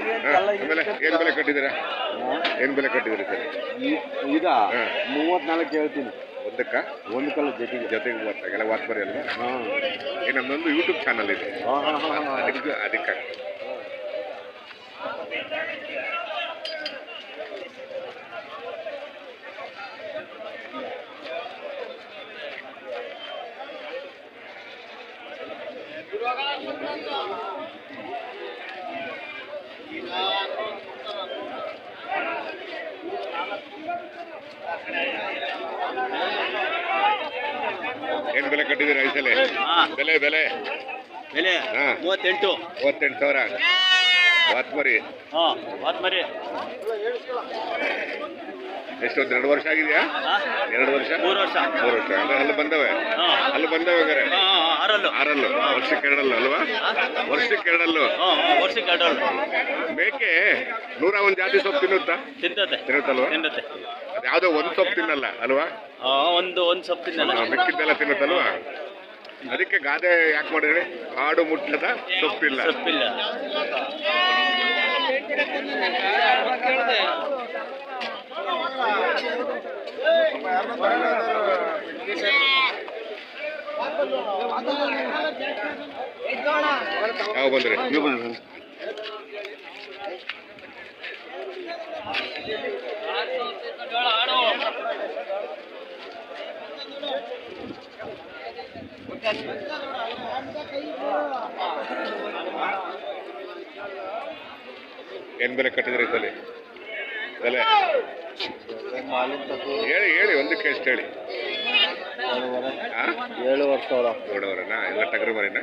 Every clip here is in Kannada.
ಆಮೇಲೆ ಏನು ಬೆಲೆ ಕಟ್ಟಿದ್ದೀರಾ? ಏನ್ ಬೆಲೆ ಕಟ್ಟಿದ್ದೀರಿ ಸರ್? ಇದ ಹಾ. ಮೂವತ್ನಾಲ್ಕು ಹೇಳ್ತೀನಿ. ಒಂದಕ್ಕ? ಒಂದು ಕಲ್ಲ ಜೊತೆಗೆ. ಜೊತೆಗೆ ಮೂವತ್ತಾಗೆಲ್ಲ ಹಾಂ. ಈ ನಮ್ಮದೊಂದು ಯೂಟ್ಯೂಬ್ ಚಾನಲ್ ಇದೆ. ಅದಕ್ಕೆ ಅದಕ್ಕೆ ಏನು ಬೆಲೆ ಕಟ್ಟಿದ್ದೀರಾ ಈ ಸಲ ಬೆಲೆ ಬೆಲೆ. ಬೆಲೆ ಹಾ. ಮೂವತ್ತೆಂಟು. ಮೂವತ್ತೆಂಟು ಸಾವಿರ. ವಾತ್ಮರಿ ಹಾಂ ಮರಿ ಎಷ್ಟು ಒಂದು ಎರಡು ವರ್ಷ ಆಗಿದೆಯಾ? ಎರಡು ವರ್ಷ? ಮೂರು ವರ್ಷ. ಮೂರು ವರ್ಷ. ಅಂದ್ರೆ ಅಲ್ಲಿ ಬಂದವೆ? ಹಾ. ಅಲ್ಲಿ ಬಂದವೆ ಹಂಗಾರೆ ಹಾಂ ಆರಲ್ಲು. ಆರಲ್ಲು. ವರ್ಷಕ್ಕೆ ಎರಡಲ್ಲು ಅಲ್ವಾ? ವರ್ಷಕ್ಕೆ ಎರಡಲ್ಲು. ಹಾ ಹಾಂ ವರ್ಷಕ್ಕೆ ಎರಡಲ್ಲು. ಮೇಕೆ ನೂರ ಒಂದು ಜಾತಿ ಸೊಪ್ಪು ತಿನ್ನುತ್ತಾ? ತಿಂತತೆ ತಿನ್ನುತ್ತಲ್ವಾ? ತಿನ್ನತ್ತೆ. ಯಾವುದೋ ಒಂದು ಸೊಪ್ಪು ತಿನ್ನಲ್ಲ ಅಲ್ವಾ? ಆ, ಒಂದು ಒಂದು ಸೊಪ್ಪು ತಿನ್ನಲ್ಲ ಆ, ಮಿಕ್ಕಿದ್ದೆಲ್ಲ ತಿನ್ನುತ್ತಲ್ವಾ? ಅದಕ್ಕೆ ಗಾದೆ ಯಾಕೆ ಮಾಡಿದ್ರೆ? ಕಾಡು ಮುಟ್ಟದ ಸೊಪ್ಪಿಲ್ಲ. ಸೊಪ್ಪಿಲ್ಲ. ಯಾವ ಬಂದ್ರಿ? ಏನ್ ಬೆಲೆ ಕಟ್ಟಿದ್ರಿ ಸಲ? ಬೆಲೆ? ಹೇಳಿ ಹೇಳಿ ಒಂದಕ್ಕೆ ಎಷ್ಟು ಹೇಳಿ. ಏಳುವರೆ ಸಾವಿರ. ನೋಡೋರನ್ನ ಎಲ್ಲ ಟಗರು ಮರಿನ?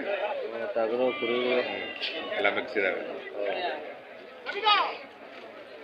ಟಗರು ಕುರಿ. ಎಲ್ಲ ಮಿಕ್ಸ್ ಇದಾವೆ.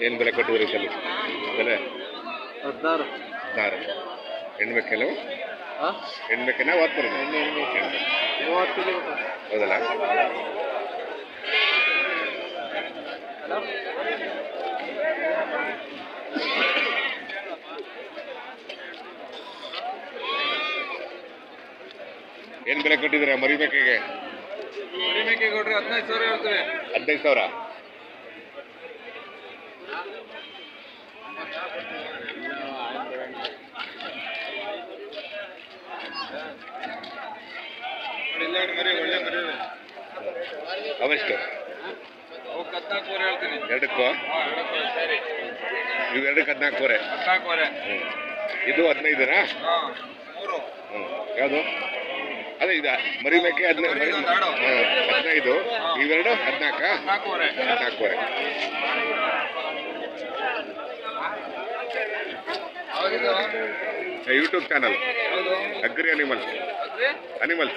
ಏನ್ ಬೆಲೆ ಕಟ್ಟಿದ್ರಿ ಸಲ? ಬೆಲೆ? ಹದಿನಾರು. ಹದಿನಾರು. ಹೆಣ್ಬೇಕೆಲ್ಲವು ಹಾಂ ಹೆಣ್ಬೇಕೇನ ವಾತ್ಮರಿ ಮೂವತ್ತು ಹೌದಲ್ಲ? ಏನ್ ಬೆಲೆ ಕಟ್ಟಿದ್ದೀರಾ ಮರಿಬೇಕಿಗೆ ಕೊಡ್ರಿ ಹದಿನೈದು ಸಾವಿರ ಹೇಳ್ತೀವಿ. ಹದಿನೈದು ಸಾವಿರ? ಅವೆಷ್ಟು? ಹದಿನಾಲ್ಕೂವರೆ ಹೇಳ್ತೀನಿ. ಎರಡಕ್ಕೂ? ಇವು ಎರಡಕ್ಕೆ ಹದಿನಾಲ್ಕೂವರೆ ಇದು ಹದಿನೈದನಾ? ಹಾಂ ಮೂರು. ಹ್ಞೂ ಯಾವುದು? ಅದೇ ಇದ ಮರಿ ಮೇಕೆ ಹದಿನೈದು ಹದಿನೈದು. ಇವೆರಡು ಹದಿನಾಲ್ಕ? ಹದಿನಾಲ್ಕೂವರೆ. ಹದಿನಾಲ್ಕೂವರೆ. ಹೌದು. YouTube channel agri animals animals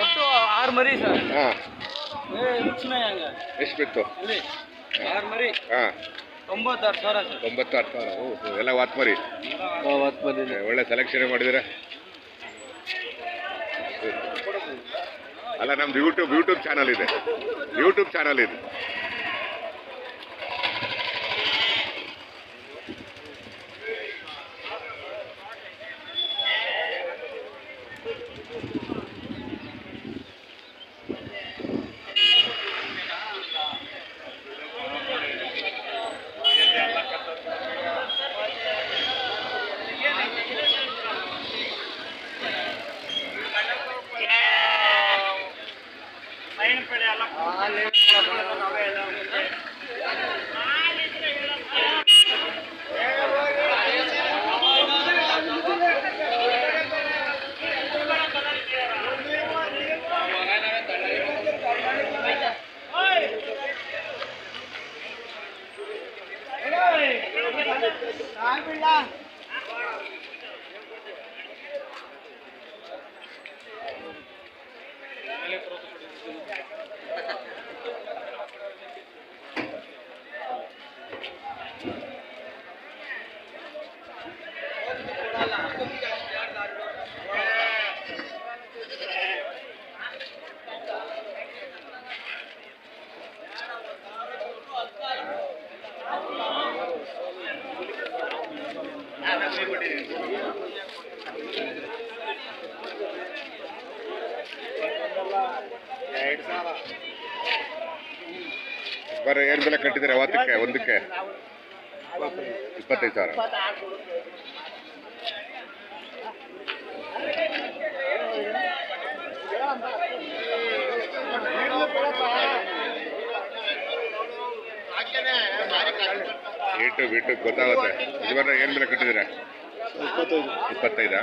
ಒಟ್ಟು ಆರು ಮರಿ ಸರ್. ಹಾಂ. ಎಷ್ಟು ಬಿತ್ತು ಆರು ಮರಿ. ಹಾಂ. ತೊಂಬತ್ತಾರು ಸಾವಿರ ಸರ್. ಒಂಬತ್ತಾರು ಸಾವಿರ. ಓ ಓ, ಎಲ್ಲ ವಾತ್ಮರಿ ಒಳ್ಳೆ ಸೆಲೆಕ್ಷನ್ ಮಾಡಿದ್ದೀರಾ ಅಲ್ಲ ನಮ್ದು ಯೂಟ್ಯೂಬ್ ಯೂಟ್ಯೂಬ್ ಚಾನಲ್ ಇದೆ. ಯೂಟ್ಯೂಬ್ ಚಾನಲ್ ಇದೆ. Vale. ಬರ ಏನ್ ಬೆಲೆ ಕಟ್ಟಿದ್ರೆ ಅವತ್ತಕ್ಕೆ ಒಂದಕ್ಕೆ? ಇಪ್ಪತ್ತೈದು ಸಾವಿರ. ಏಟು ಬಿಟ್ಟು ಗೊತ್ತಾಗುತ್ತೆ. ಯಜಮಾನ ಏನ್ ಬೆಲೆ ಕಟ್ಟಿದ್ದೀರಾ? ಇಪ್ಪತ್ತೈದ.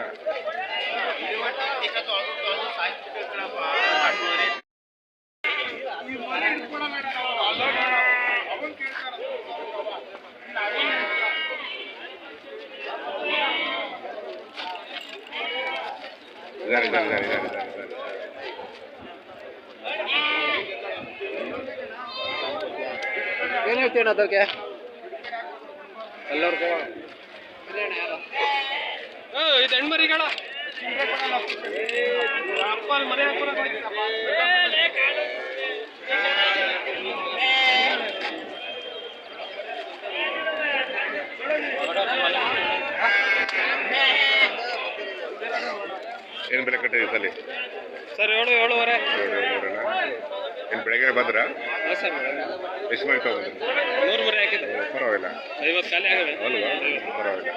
ಏನು ಹೇಳ್ತೀವಿ ಅದಕ್ಕೆ? ಎಲ್ಲರಿಗೂ ಇದು ಹೆಣ್ಮರಿಗಳ. ಮನೆ ಏನ್ ಬೆಲೆ ಕಟ್ಟಿದ್ದೀರಿ ಸಲಿ? ಸರ್ ಏಳು ಏಳುವರೆ. ಏಳು ನೋಡೋಣ ಏನು ಬೆಳಗ್ಗೆ ಬಂದ್ರ? ಎಷ್ಟು ತಗೊಂಡ್ರು? ಹಾಕಿದೆ ಪರವಾಗಿಲ್ಲ. ಅಲ್ವಾ? ಪರವಾಗಿಲ್ಲ.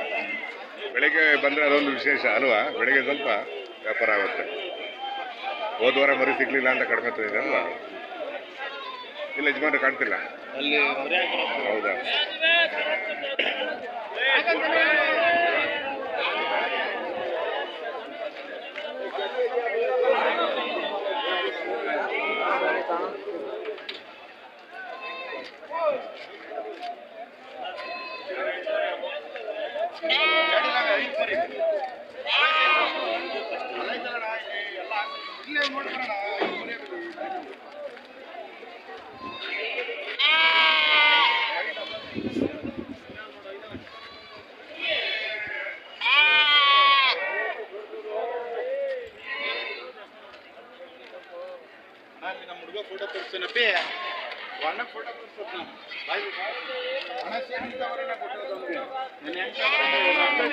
ಬೆಳಗ್ಗೆ ಬಂದರೆ ಅದೊಂದು ವಿಶೇಷ ಅಲ್ವಾ? ಬೆಳಗ್ಗೆ ಸ್ವಲ್ಪ ವ್ಯಾಪಾರ ಆಗುತ್ತೆ. ಹೋದ ವಾರ ಮರಿ ಸಿಗ್ಲಿಲ್ಲ ಅಂತ ಕಡಿಮೆ ತಂದಿದೆ ಅಲ್ವಾ? ಇಲ್ಲ ಯಜಮಾನ್ರು ಕಾಣ್ತಿಲ್ಲ. ಹೌದಾ.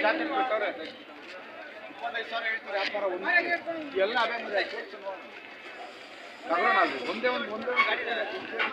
ಜಾತಿ ಕೊಟ್ಟವ್ರೆ ಇಪ್ಪತ್ತೈದು ಸಾವಿರ ವ್ಯಾಪಾರ ಎಲ್ಲ ಅದೇ ಒಂದೇ ಒಂದು ಒಂದೇ ಒಂದು